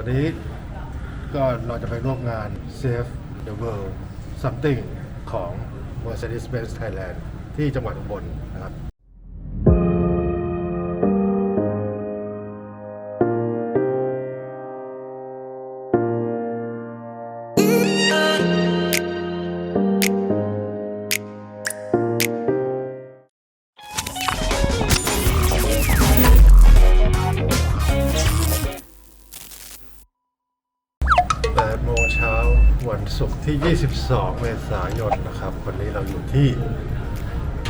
วันนี้ก็เราจะไปร่วมงาน Save the World Something ของ Mercedes-Benz Thailand ที่จังหวัดอุบลนะครับ ศุกร์ที่ 22 เมษายนนะครับ วันนี้เราอยู่ที่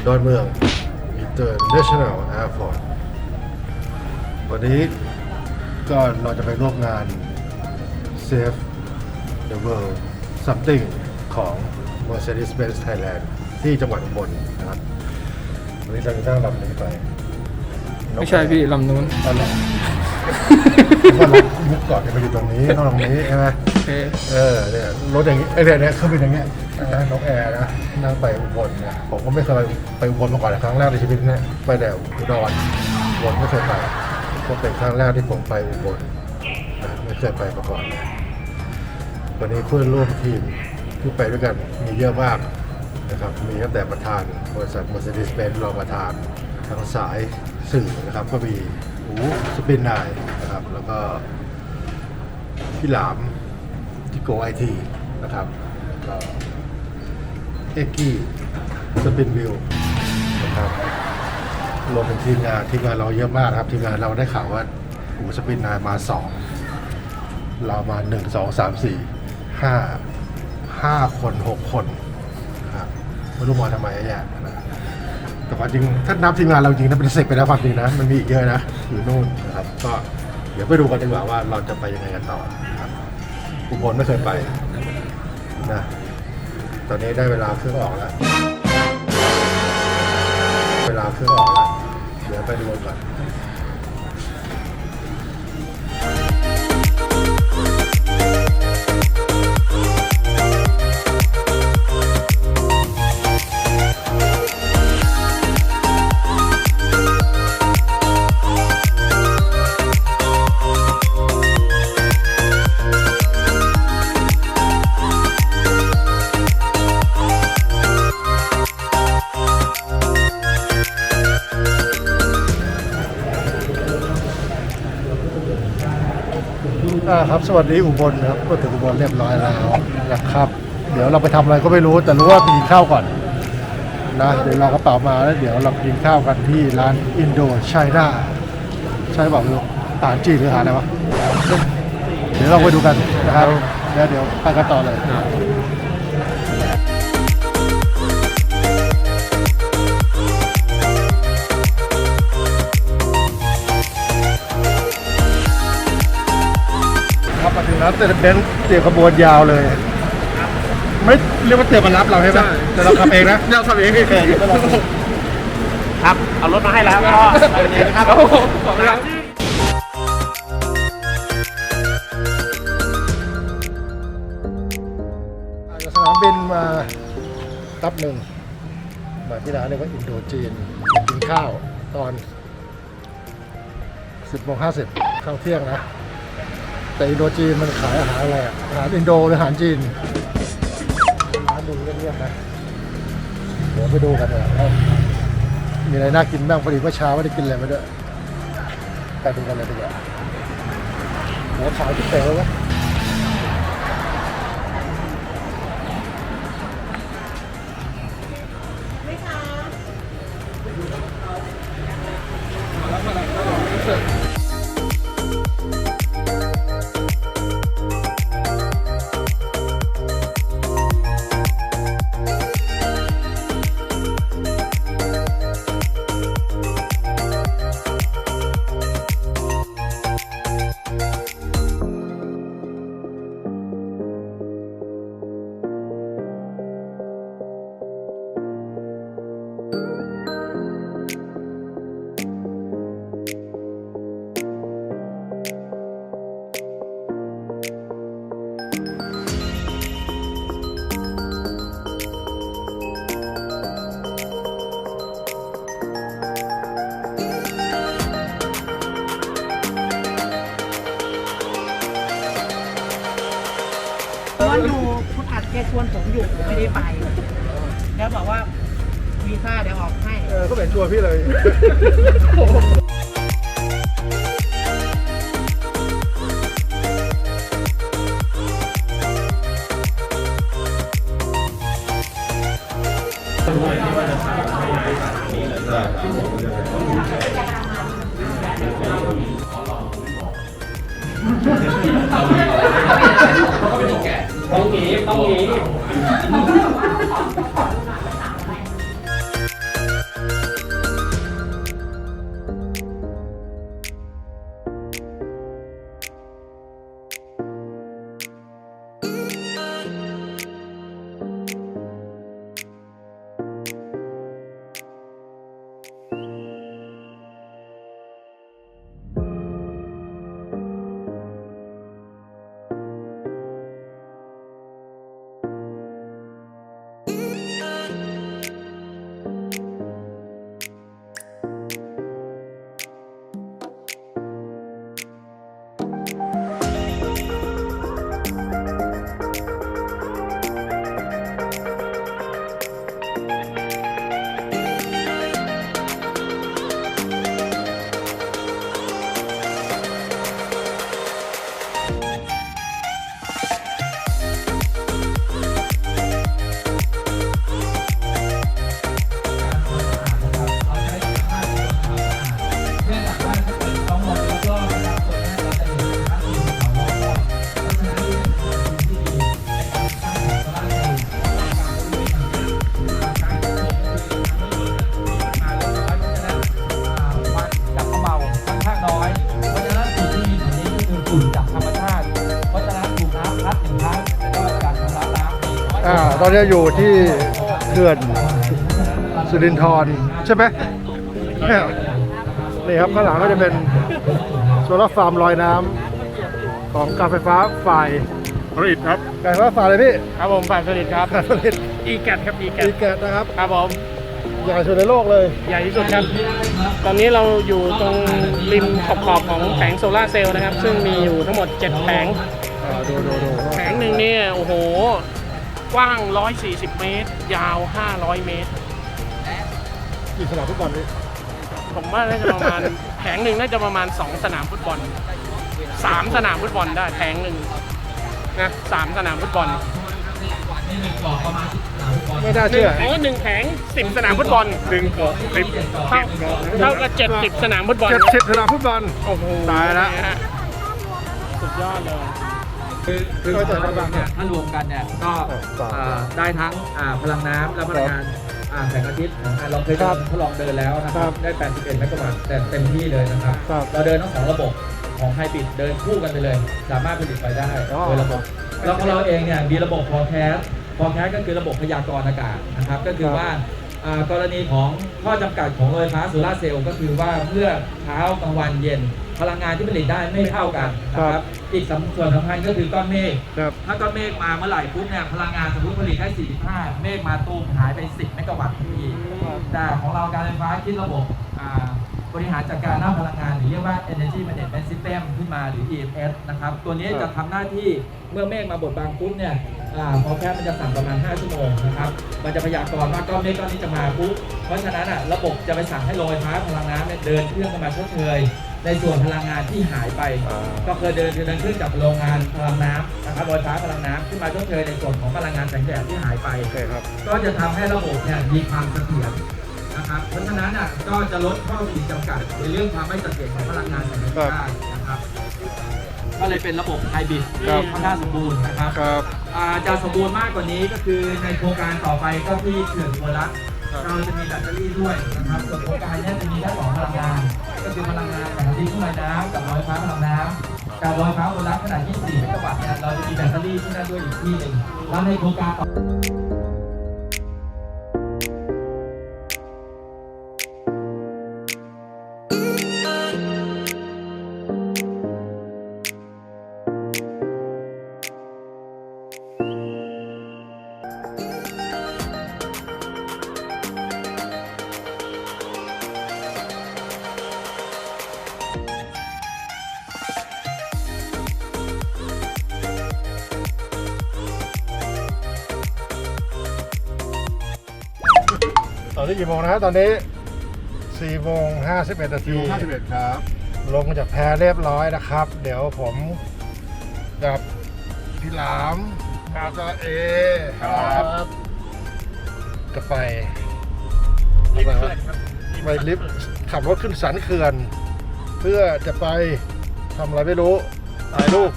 ดอนเมือง International Airport วันนี้ก็เราจะไปร่วมงาน Save the World Something ของ Mercedes-Benz Thailand ที่จังหวัดอุบลนะครับวันนี้เราจะนั่งลำนี้ไปไม่ใช่พี่ลำนู้นตลอด ว่าเรามุกก่อนจะไปอยู่ตรงนี้ต้องตรงนี้ใช่ไหมโอเคเออเนี่ยรถอย่างนี้ไอ้เนี่ยเนี่ยเครื่องบินอย่างเงี้ยนะนกแอร์นะนั่งไปอุบลเนี่ยผมก็ไม่เคยไปอุบลมาก่อนเลยครั้งแรกในชีวิตเนี่ยไปแต่อุดรอุบลไม่เคยไปก็เป็นครั้งแรกที่ผมไปอุบลนะไม่เคยไปมาก่อนเลยวันนี้เพื่อนร่วมทีมที่ไปด้วยกันมีเยอะมากนะครับมีตั้งแต่ประธานบริษัท Mercedes-Benz รองประธานทางสายสื่อนะครับก็มี อูสปินนายนะครับ แล้วก็พี่หลามที่โกไอทีนะครับแล้วก็เอ็กกี้สปินวิวนะครับรวมถึงทีมงานทีมงานเราเยอะมากครับ ทีมงานเราได้ข่าวว่าโอ้สปินนายมาสองเรามาหนึ่งสองสามสี่ห้าห้าคนหกคนนะครับไม่รู้มาทำไมอะนะ แต่ความจริงถ้านับทีมงานเราจริงนะเป็นสิบไปแล้วความจริงนะมันมีอีกเยอะนะอยู่นู่นนะครับก็เดี๋ยวไปดูกันดีกว่าว่าเราจะไปยังไงกันต่อนะครับอุบลไม่เคยไปนะตอนนี้ได้เวลาเครื่องออกแล้ว เวลาเครื่องออกแล้ว เดี๋ยวไปดูกันก่อน อ่าครับสวัสดีอุบลครับก็ถึงอุบลเรียบร้อยแล้วนะครับ เดี๋ยวเราไปทำอะไรก็ไม่รู้แต่รู้ว่าไปกินข้าวก่อนนะเดี๋ยวเรากระเป๋ามาแล้วเดี๋ยวเราไปกินข้าวกันที่ร้านอินโดไชน่าใช่เปล่าไม่รู้อาหารจีนหรืออาหารอะไรวะเดี๋ยวเราไปดูกันนะครับแล้วเดี๋ยวไปกันต่อเลย ครับมาถึงแล้วแต่เบนซ์เตรียมขบวนยาวเลย ไม่เรียกว่าเตรียมมารับเราใช่ไหมแต่เราขับเองนะเราทำเองโอเคเดี๋ยวเราครับ เอารถมาให้แล้วก็ไปวันนี้นะครับโอ้โหขอบคุณครับจากสนามบินมาตับหนึ่งมาที่ร้านเรียกว่าอินโดจีนกินข้าวตอน 10โมง50ข้าวเที่ยงนะ แต่อินโดจีนมันขายอาหารอะไรอะอาหารอินโดหรืออาหารจีนร้านดูเงียบๆนะเดี๋ยวไปดูกันนะว่ามีอะไรน่ากินบ้างพอดีเมื่อเช้าไม่ได้กินอะไรมาด้วยไปดูกันเลยดีกว่าหัวขาวที่เต๋อวะ ชวนผมอยู่ผมไม่ได้ไป แล้วบอกว่าวีซ่าเดี๋ยวออกให้ เออก็เป็นตัวพี่เลย ต้องหนีต้องหนี อยอ่าตอนนี้อยู่ที่เขื่อนสุรินทร์ใช่ไหมเนี่ยนี่ครับข้างหลังก็จะเป็นโซลาร์ฟาร์มลอยน้ำของการไฟฟ้าฝ่ายผลิตครับการไฟฟ้าฝ่ายอะไรพี่ครับผมฝ่ายผลิตครับการผลิตอีแกครับอีแกอีแกตนะครับครับผมใหญ่สุดในโลกเลย ใหญ่ที่สุดครับ ตอนนี้เราอยู่ตรงริมขอบขอบๆของแผงโซลาร์เซลล์นะครับ ซึ่งมีอยู่ทั้งหมด 7 แผงอ่าดูดูดูแผงหนึ่งเนี่ยโอ้โห กว้าง 140 เมตร ยาว 500 เมตร กี่สนามฟุตบอลนี่ผมว่าน่าจะประมาณ แผงหนึ่งน่าจะประมาณ 2 สนามฟุตบอล 3 สนามฟุตบอลได้แผงหนึ่งนะสามสนามฟุตบอลไม่น่าเชื่อโอ้หนึ่งแผงสิบสนามฟุตบอลหนึ่งกสิบเท่าเท่ากับเจ็ดสิบสนามฟุตบอลเจ็ดสิบสนามฟุตบอลโอ้โหตายละเนี่ยฮะสุดยอดเลย คือคือสถาบันเนี่ยถ้ารวมกันเนี่ยก็อ่าได้ทั้งอ่าพลังน้ำและพลังงานอ่าแสงอาทิตย์อ่าเราเคยครับทดลองเดินแล้วนะคครัรับบ ได้ 81เมกะวัตต์แต่เต็มที่เลยนะครับ ครับ เราเดินทั้งสองระบบของไฮบริดเดินคู่กันไปเลย สามารถผลิตไฟได้อ๋อ โดยระบบแล้วของเราเองเนี่ยมีระบบ forecast forecast ก็คือระบบพยากรณ์อากาศนะครับ ก็คือว่าอ่า กรณีของข้อจำกัดของโรงไฟฟ้าโซลาร์เซลล์ก็คือว่าเมื่อเช้ากลางวันเย็น พลังงานที่ผลิตได้ไม่เท่ากันนะครับอีกสำส่วนสำคัญก็คือก้อนเมฆครับถ้าก้อนเมฆมาเมื่อไหร่ปุ๊บเนี่ยพลังงานสมมติผลิตได้ 45 เมฆมาตูมหายไป 10 เมกะวัตต์ทันทีแต่ของเราการไฟฟ้าคิดระบบอ่า บริหารจัดการด้านพลังงาน หรือเรียกว่า Energy Management System ขึ้นมาหรือ EMS นะครับ ตัวนี้จะทำหน้าที่เมื่อเมฆมาบดบังปุ๊บเนี่ยอ่าพอแค่มันจะสั่งประมาณ 5 ชั่วโมงนะครับ มันจะพยากรณ์ว่าก้อนเมฆก้อนนี้จะมาปุ๊บ เพราะฉะนั้นอะระบบจะไปสั่งให้โรงไฟฟ้าพลังน้ำเนี่ยเดินเครื่องเข้ามาชดเชยในส่วนพลังงานที่หายไปอ่าก็เคยเดินเดินขึ้นจากโรงงานพลังน้ำนะครับโรงไฟฟ้าพลังน้ำขึ้นมาชดเชยในส่วนของพลังงานแสงแดดที่หายไปโอเคครับก็จะทำให้ระบบเนี่ยมีความเสถียร นะครับ เพราะฉะนั้นอะก็จะลดข้อขีดจำกัดในเรื่องความไม่เสถียรของพลังงานแสงแดดได้นะครับ ก็เลยเป็นระบบไฮบริดครัที่บค่อนข้างสมบูรณ์นะครับครับอ่าจะสมบูรณ์มากกว่านี้ก็คือในโครงการต่อไปก็ที่เขื่อนโครักเราจะมีแบตเตอรี่ด้วยนะครับส่วนโครงการเนี้จะมีแค่สองพลังงาน ก็คือพลังงานแสงอาทิตย์ขึ้นลอยน้ำกับลอยฟ้าพลังน้ำการลอยฟ้าโครักขนาด 24เมกะวัตต์เนี่ยเราจะมีแบตเตอรี่ที่นั่นด้วยอีกที่หนึ่งแล้วในโครงการ นนี้กี่โมงนะครับตอนนี้4โมง51นาทีห้าสิบเอ็ดครับ ลงจากแพเรียบร้อยนะครับ เดี๋ยวผมกับพี่หลามแล้วก็เอครับ จะไปลิฟต์เขื่อนครับไปลิฟต์ขับรถขึ้นสันเขื่อน เพื่อจะไปทำอะไรไม่รู้ถ่ายรูป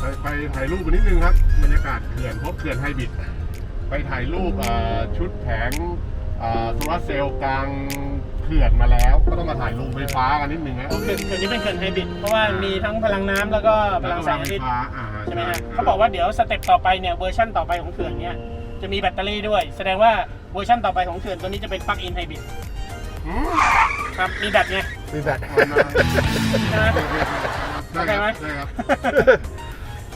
ไปไปถ่ายรูปกันนิดนึงครับบรรยากาศเขื่อนพบเขื่อนไฮบริด ไปถ่ายรูปอ่าชุดแผงอ่า โซลาร์เซลล์กลางเขื่อนมาแล้ว ก็ต้องมาถ่ายรูปไฟฟ้ากันนิดนึงนะเขื่อนเขื่อนนี้เป็นเขื่อนไฮบริดเพราะว่ามีทั้งพลังน้ำแล้วก็พลังแสงอาทิตย์ฟ้าอ่าใช่ไหมฮะเขาบอกว่าเดี๋ยวสเต็ปต่อไปเนี่ยเวอร์ชั่นต่อไปของเขื่อนเนี่ยจะมีแบตเตอรี่ด้วย แสดงว่าเวอร์ชั่นต่อไปของเขื่อนตัวนี้จะเป็นปลั๊กอินไฮบริดอืมครับมีแบตไงมีแบตใช่ไหมได้ครับได้ครับ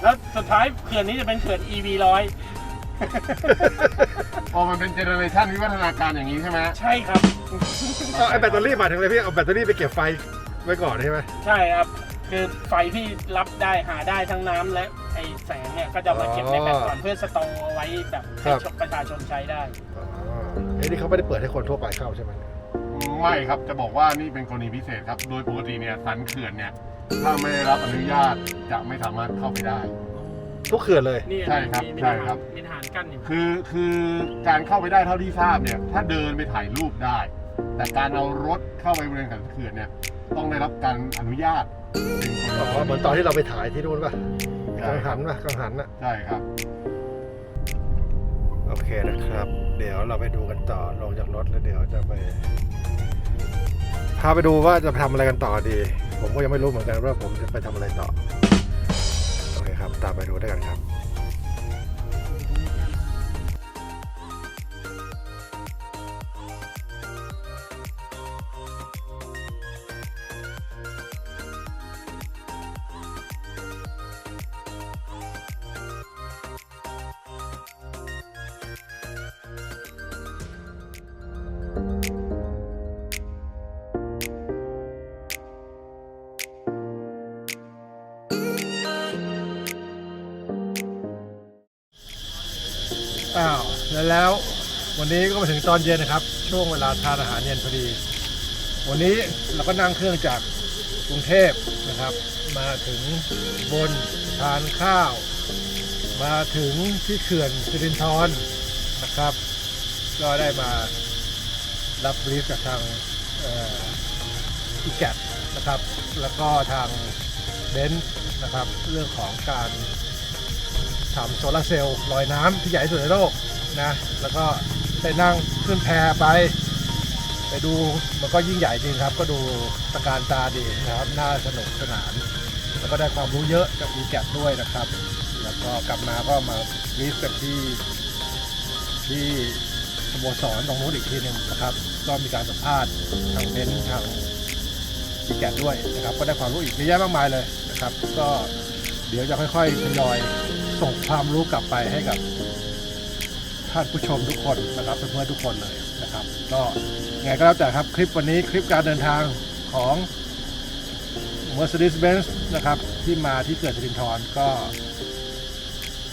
แล้วสุดท้ายเขื่อนนี้จะเป็นเขื่อน EV ร้อย พอมันเป็นเจเนอเรชันวิวัฒนาการอย่างนี้ใช่ไหมใช่ครับ เอาไอแบตเตอรี่หมายถึงอะไรพี่เอาแบตเตอรี่ไปเก็บไฟไว้ก่อนใช่ไหมใช่ครับ คือไฟที่รับได้หาได้ทั้งน้ำและไอแสงเนี่ย ก็จะมาเก็บในแบตก่อนเพื่อสโตร์เอาไว้แบบให้ประชาชนใช้ได้ อ๋อเอ้ยนี่เขาไม่ได้เปิดให้คนทั่วไปเข้าใช่ไหมไม่ครับจะบอกว่านี่เป็นกรณีพิเศษครับ โดยปกติเนี่ยสันเขื่อนเนี่ย ถ้าไม่ได้รับอนุญาตจะไม่สามารถเข้าไปได้ ทุกเขื่อนเลย นี่ใช่ครับมีมีใช่ครับ มีทหารกั้นอยู่คือคือการเข้าไปได้เท่าที่ทราบเนี่ย ถ้าเดินไปถ่ายรูปได้ แต่การเอารถเข้าไปบริเวณสันเขื่อนเนี่ย ต้องได้รับการอนุญาตเป็นคนอ๋อเหมือนตอนที่เราไปถ่ายที่นู่นป่ะใช่กังคหัรับนป่ะกังหันอะ ใช่ครับ โอเคนะครับ เดี๋ยวเราไปดูกันต่อลงจากรถแล้วเดี๋ยวจะไปพาไปดูว่าจะไปทำอะไรกันต่อดี ผมก็ยังไม่รู้เหมือนกันว่าผมจะไปทำอะไรต่อโอเคครับ ตามไปดูด้วยกันครับ อ้าวแล้วแล้ววันนี้ก็มาถึงตอนเย็นนะครับ ช่วงเวลาทานอาหารเย็นพอดี วันนี้เราก็นั่งเครื่องจากกรุงเทพนะครับ มาถึงบนทานข้าว มาถึงที่เขื่อนสิรินธรนะครับ ก็ได้มารับบรีฟจากทางอีแกดนะครับ แล้วก็ทางเบนซ์นะครับ เรื่องของการำโซลาร์เซลล์ลอยน้ำที่ใหญ่ที่สุดในโลกนะแล้วก็ได้นั่งขึ้นแพไป ไปดูมันก็ยิ่งใหญ่จริงครับ ก็ดูตะการตาดีนะครับ น่าสนุกสนาน แล้วก็ได้ความรู้เยอะจากดีแกดด้วยนะครับ แล้วก็กลับมาก็มารีสกันที่ที่สโมสรตรงนู้นอีกทีหนึ่งนะครับ ก็มีการสัมภาษณ์ทางเบนซ์ทางดีแกดด้วยนะครับ ก็ได้ความรู้อีกเยอะแยะมากมายเลยนะครับ ก็ เดี๋ยวจะค่อยๆทยอยส่งความรู้กลับไปให้กับท่านผู้ชมทุกคนนะครับเพื่อนๆทุกคนเลยนะครับ ก็ไงก็แล้วแต่ครับคลิปวันนี้คลิปการเดินทางของ Mercedes-Benz นะครับ ที่มาที่เกิดสิรินทรก็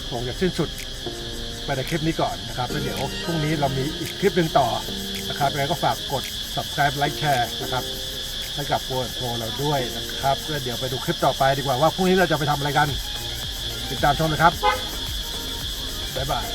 คงจะสิ้นสุดไปในคลิปนี้ก่อนนะครับแล้วเดี๋ยวพรุ่งนี้เรามีอีกคลิปหนึ่งต่อนะครับยังไงก็ฝากกด subscribe like share นะครับ ให้กับโปรโปรเราด้วยนะครับเพื่อเดี๋ยวไปดูคลิปต่อไปดีกว่าว่าพรุ่งนี้เราจะไปทำอะไรกัน ติดตามชมนะครับบ๊ายบาย